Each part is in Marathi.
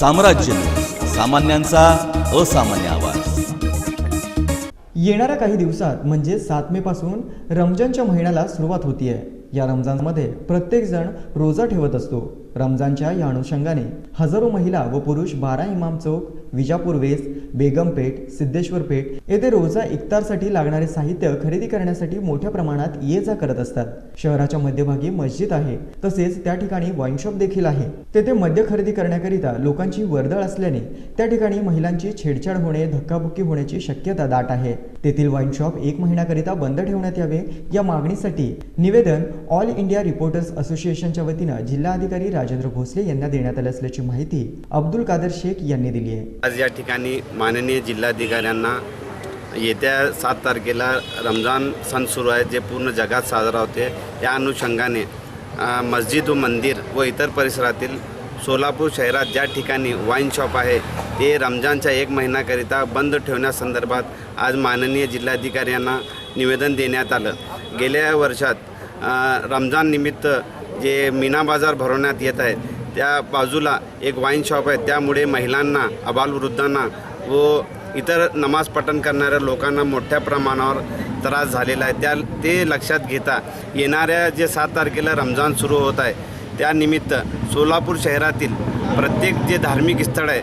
साम्राज्य. सामान्यांचा असामान्य आवाज. येणाऱ्या काही दिवसात म्हणजे सात मे पासून रमजानच्या महिन्याला सुरुवात होतीये. या रमजानमध्ये प्रत्येक जण रोजा ठेवत असतो. रमजानच्या या अनुषंगाने हजारो महिला व पुरुष बारा इमाम चौक विजापूर वेस्ट बेगमपेठ सिद्धेश्वर पेठ येथे रोजा इफ्तारसाठी लागणारे साहित्य खरेदी करण्यासाठी मोठ्या प्रमाणात ये जा करत असतात. शहराच्या मध्यभागी मस्जिद आहे. तसेच त्या ठिकाणी वाईन शॉप देखील आहे. तेथे मद्य खरेदी करण्याकरिता लोकांची वर्दळ असल्याने त्या ठिकाणी महिलांची छेडछाड होणे धक्काबुक्की होण्याची शक्यता दाट आहे. तेथील वाईन शॉप एक महिन्याकरिता बंद ठेवण्यात यावे या मागणीसाठी निवेदन ऑल इंडिया रिपोर्टर्स असोसिएशनच्या वतीनं जिल्हाधिकारी राजेंद्र भोसले यांना देण्यात आले असल्याची माहिती अब्दुल कादर शेख यांनी दिली आहे. आज या ठिकाणी माननीय जिल्हाधिकाऱ्यांना येत्या सात तारखेला रमजान सण सुरू आहे जे पूर्ण जगात साजरा होते. या अनुषंगाने मस्जिद व मंदिर व इतर परिसरातील सोलापूर शहरात ज्या ठिकाणी वाईन शॉप आहे ते रमजानच्या एक महिन्याकरिता बंद ठेवण्यासंदर्भात आज माननीय जिल्हाधिकाऱ्यांना निवेदन देण्यात आलं. गेल्या वर्षात रमजान निमित्त जे मीना बाजार भरवण्यात येत आहे त्या बाजूला एक वाईन शॉप आहे. त्यामुळे महिलांना अबालवृद्धांना व इतर नमाज पठण करणाऱ्या लोकांना मोठ्या प्रमाणावर त्रास झालेला आहे. त्या ते लक्षात घेता येणाऱ्या जे सात तारखेला रमजान सुरू होत आहे त्यानिमित्त सोलापूर शहरातील प्रत्येक जे धार्मिक स्थळ आहे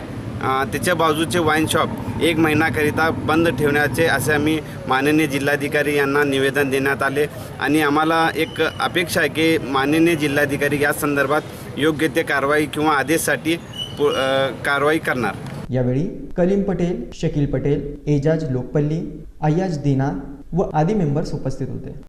त्याच्या बाजूचे वाईन शॉप एक महिन्याकरिता बंद ठेवण्याचे असे आम्ही माननीय जिल्हाधिकारी यांना निवेदन देण्यात आले. आणि आम्हाला एक अपेक्षा आहे की माननीय जिल्हाधिकारी या संदर्भात योग्य ते कारवाई किंवा आदेशसाठी कारवाई करणार. यावेळी कलीम पटेल शकील पटेल एजाज लोकपल्ली अय्याज दिना व आदी मेंबर्स उपस्थित होते.